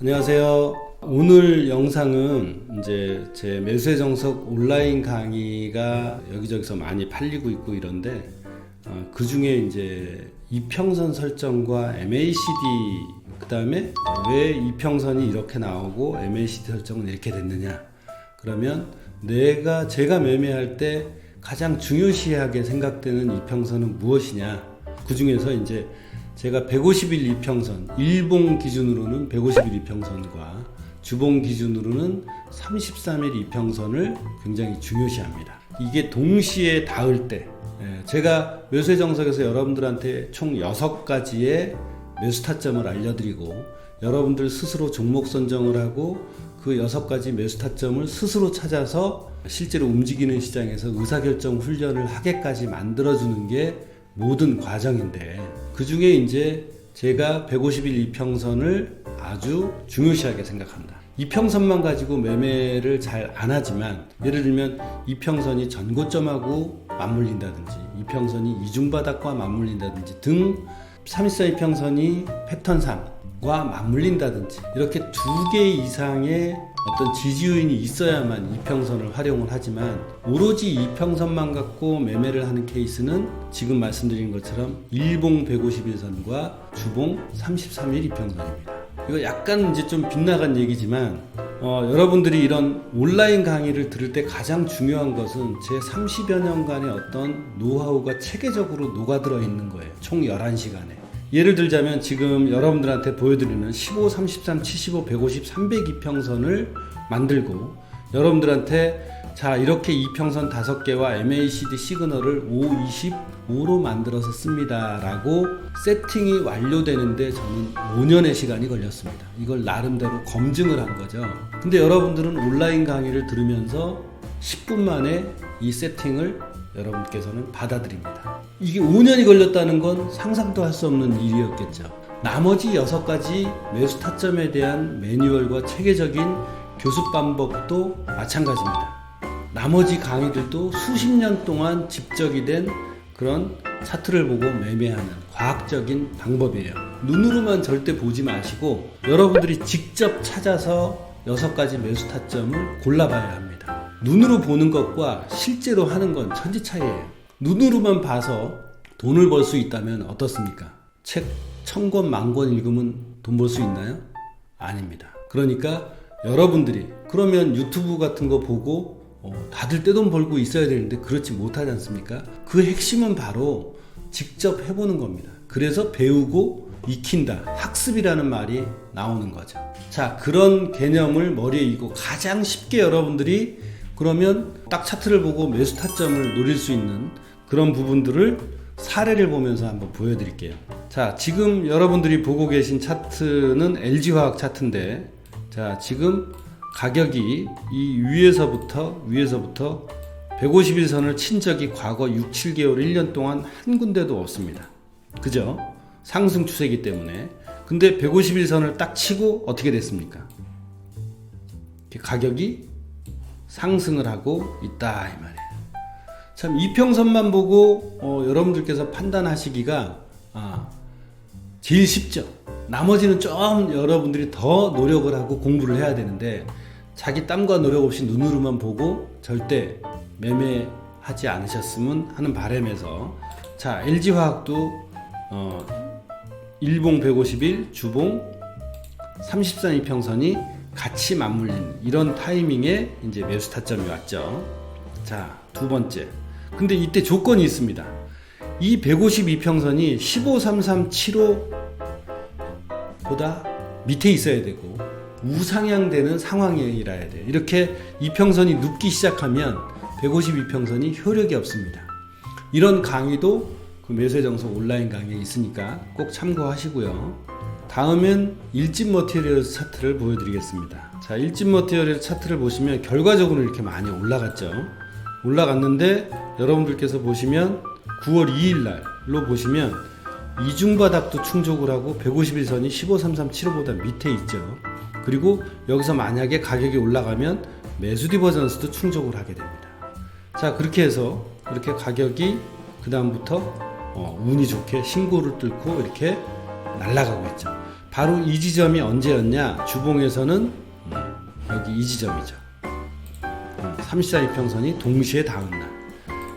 안녕하세요. 오늘 영상은 이제 제 매수의 정석 온라인 강의가 여기저기서 많이 팔리고 있고 이런데 어, 그 중에 이제 이평선 설정과 MACD 그 다음에 왜 이평선이 이렇게 나오고 MACD 설정은 이렇게 됐느냐 그러면 내가 제가 매매할 때 가장 중요시하게 생각되는 이평선은 무엇이냐 그 중에서 이제 제가 150일 이평선 일봉 기준으로는 150일 이평선과 주봉 기준으로는 33일 이평선을 굉장히 중요시합니다. 이게 동시에 닿을 때 예, 제가 매수의 정석에서 여러분들한테 총 6가지의 매수 타점을 알려드리고 여러분들 스스로 종목 선정을 하고 그 여섯 가지 매수 타점을 스스로 찾아서 실제로 움직이는 시장에서 의사결정 훈련을 하게까지 만들어주는 게 모든 과정인데 그 중에 이제 제가 150일 이평선을 아주 중요시하게 생각합니다. 이평선만 가지고 매매를 잘 안 하지만 예를 들면 이평선이 전고점하고 맞물린다든지 이평선이 이중바닥과 맞물린다든지 등 314 이평선이 패턴상과 맞물린다든지 이렇게 두 개 이상의 어떤 지지 요인이 있어야만 이평선을 활용을 하지만 오로지 이평선만 갖고 매매를 하는 케이스는 지금 말씀드린 것처럼 일봉 151선과 주봉 33일 이평선입니다. 이거 약간 이제 좀 빗나간 얘기지만 어, 여러분들이 이런 온라인 강의를 들을 때 가장 중요한 것은 제 30여 년간의 어떤 노하우가 체계적으로 녹아들어 있는 거예요. 총 11시간에. 예를 들자면 지금 여러분들한테 보여드리는 15, 33, 75, 150, 300 이평선을 만들고 여러분들한테 자 이렇게 이평선 5개와 MACD 시그널을 5, 25로 만들어서 씁니다 라고 세팅이 완료되는데 저는 5년의 시간이 걸렸습니다 이걸 나름대로 검증을 한 거죠 근데 여러분들은 온라인 강의를 들으면서 10분 만에 이 세팅을 여러분께서는 받아들입니다. 이게 5년이 걸렸다는 건 상상도 할 수 없는 일이었겠죠. 나머지 6가지 매수 타점에 대한 매뉴얼과 체계적인 교습 방법도 마찬가지입니다. 나머지 강의들도 수십 년 동안 집적이 된 그런 차트를 보고 매매하는 과학적인 방법이에요. 눈으로만 절대 보지 마시고 여러분들이 직접 찾아서 6가지 매수 타점을 골라봐야 합니다. 눈으로 보는 것과 실제로 하는 건 천지 차이예요. 눈으로만 봐서 돈을 벌 수 있다면 어떻습니까? 책 천 권, 만 권 읽으면 돈 벌 수 있나요? 아닙니다. 그러니까 여러분들이 그러면 유튜브 같은 거 보고 어, 다들 떼돈 벌고 있어야 되는데 그렇지 못하지 않습니까? 그 핵심은 바로 직접 해보는 겁니다. 그래서 배우고 익힌다. 학습이라는 말이 나오는 거죠. 자, 그런 개념을 머리에 익고 가장 쉽게 여러분들이 그러면 딱 차트를 보고 매수 타점을 노릴 수 있는 그런 부분들을 사례를 보면서 한번 보여드릴게요. 자, 지금 여러분들이 보고 계신 차트는 LG화학 차트인데, 자, 지금 가격이 이 위에서부터, 위에서부터 151선을 친 적이 과거 6, 7개월, 1년 동안 한 군데도 없습니다. 그죠? 상승 추세이기 때문에. 근데 151선을 딱 치고 어떻게 됐습니까? 가격이 상승을 하고 있다 이 말이에요. 참 이평선만 보고 어, 여러분들께서 판단하시기가 아, 제일 쉽죠. 나머지는 좀 여러분들이 더 노력을 하고 공부를 해야 되는데 자기 땀과 노력 없이 눈으로만 보고 절대 매매하지 않으셨으면 하는 바람에서 자 LG화학도 어, 일봉 151 주봉 33 이평선이 같이 맞물리는 이런 타이밍에 이제 매수 타점이 왔죠. 자, 두 번째. 근데 이때 조건이 있습니다. 이 152평선이 15375보다 밑에 있어야 되고 우상향되는 상황이라 야 돼요. 이렇게 이평선이 눕기 시작하면 152평선이 효력이 없습니다. 이런 강의도 그 매수의 정석 온라인 강의에 있으니까 꼭 참고하시고요. 다음은 일진 머티리얼 차트를 보여드리겠습니다. 자, 일진 머티리얼 차트를 보시면 결과적으로 이렇게 많이 올라갔죠. 올라갔는데 여러분들께서 보시면 9월 2일 날로 보시면 이중바닥도 충족을 하고 151선이 153375보다 밑에 있죠. 그리고 여기서 만약에 가격이 올라가면 매수 디버전스도 충족을 하게 됩니다. 자, 그렇게 해서 그렇게 가격이 그 다음부터 어, 운이 좋게 신고를 뚫고 이렇게 날아가고 있죠. 바로 이 지점이 언제였냐? 주봉에서는 음, 여기 이 지점이죠. 34 이평선이 동시에 닿은 날.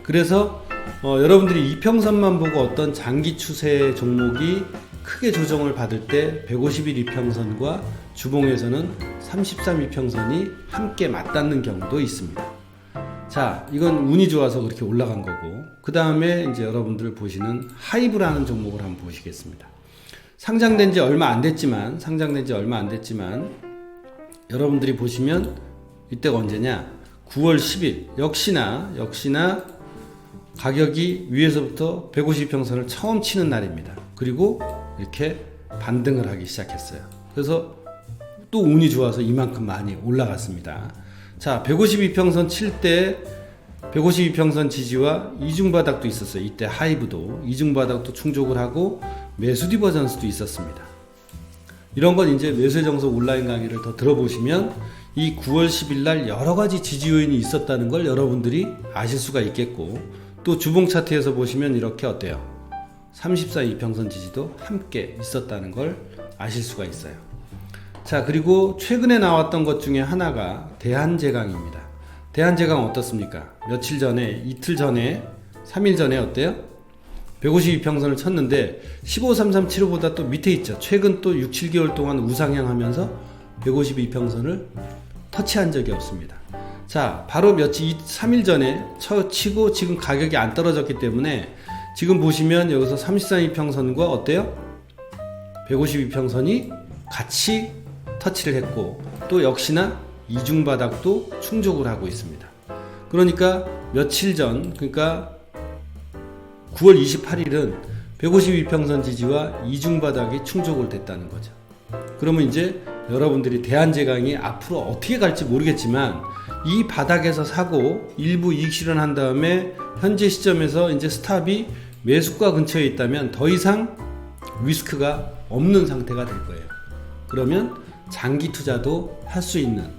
그래서 어, 여러분들이 이평선만 보고 어떤 장기 추세 종목이 크게 조정을 받을 때 151 이평선과 주봉에서는 33 이평선이 함께 맞닿는 경우도 있습니다. 자, 이건 운이 좋아서 그렇게 올라간 거고, 그 다음에 이제 여러분들 보시는 하이브라는 종목을 한번 보시겠습니다. 상장된 지 얼마 안 됐지만, 상장된 지 얼마 안 됐지만, 여러분들이 보시면 이때가 언제냐? 9월 10일. 역시나, 역시나 가격이 위에서부터 150평선을 처음 치는 날입니다. 그리고 이렇게 반등을 하기 시작했어요. 그래서 또 운이 좋아서 이만큼 많이 올라갔습니다. 자, 152평선 칠 때 152평선 지지와 이중바닥도 있었어요. 이때 하이브도 이중바닥도 충족을 하고 매수 디버전스도 있었습니다. 이런 건 이제 매수의 정석 온라인 강의를 더 들어보시면 이 9월 10일 날 여러 가지 지지 요인이 있었다는 걸 여러분들이 아실 수가 있겠고 또 주봉 차트에서 보시면 이렇게 어때요? 34 이평선 지지도 함께 있었다는 걸 아실 수가 있어요. 자, 그리고 최근에 나왔던 것 중에 하나가 대한제강입니다. 대한제강 어떻습니까? 며칠 전에, 이틀 전에, 3일 전에 어때요? 152평선을 쳤는데 15337호보다 또 밑에 있죠. 최근 또 6, 7개월 동안 우상향 하면서 152평선을 터치한 적이 없습니다. 자, 바로 며칠 3일 전에 쳐 치고 지금 가격이 안 떨어졌기 때문에 지금 보시면 여기서 33이평선과 어때요? 152평선이 같이 터치를 했고 또 역시나 이중 바닥도 충족을 하고 있습니다. 그러니까 며칠 전 그러니까 9월 28일은 152평선 지지와 이중 바닥이 충족을 됐다는 거죠. 그러면 이제 여러분들이 대한제강이 앞으로 어떻게 갈지 모르겠지만 이 바닥에서 사고 일부 이익 실현한 다음에 현재 시점에서 이제 스탑이 매수가 근처에 있다면 더 이상 리스크가 없는 상태가 될 거예요. 그러면 장기 투자도 할 수 있는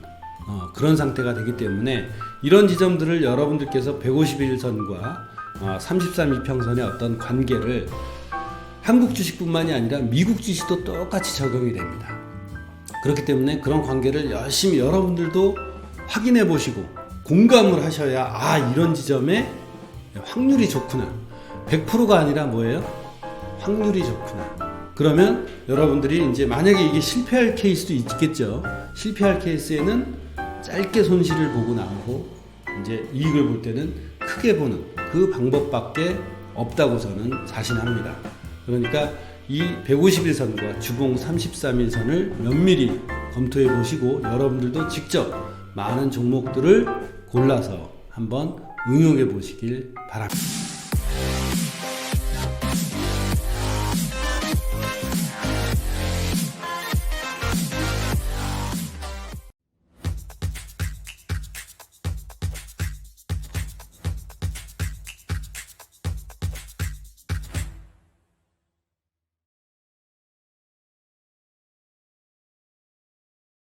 어, 그런 상태가 되기 때문에 이런 지점들을 여러분들께서 151선과 어, 33 이평선의 어떤 관계를 한국 주식뿐만이 아니라 미국 주식도 똑같이 적용이 됩니다. 그렇기 때문에 그런 관계를 열심히 여러분들도 확인해 보시고 공감을 하셔야 아 이런 지점에 확률이 좋구나 100%가 아니라 뭐예요? 확률이 좋구나 그러면 여러분들이 이제 만약에 이게 실패할 케이스도 있겠죠 실패할 케이스에는 짧게 손실을 보고 나오고 이제 이익을 볼 때는 크게 보는 그 방법밖에 없다고 저는 자신합니다 그러니까 이 151선과 주봉 33일선을 면밀히 검토해 보시고 여러분들도 직접 많은 종목들을 골라서 한번 응용해 보시길 바랍니다.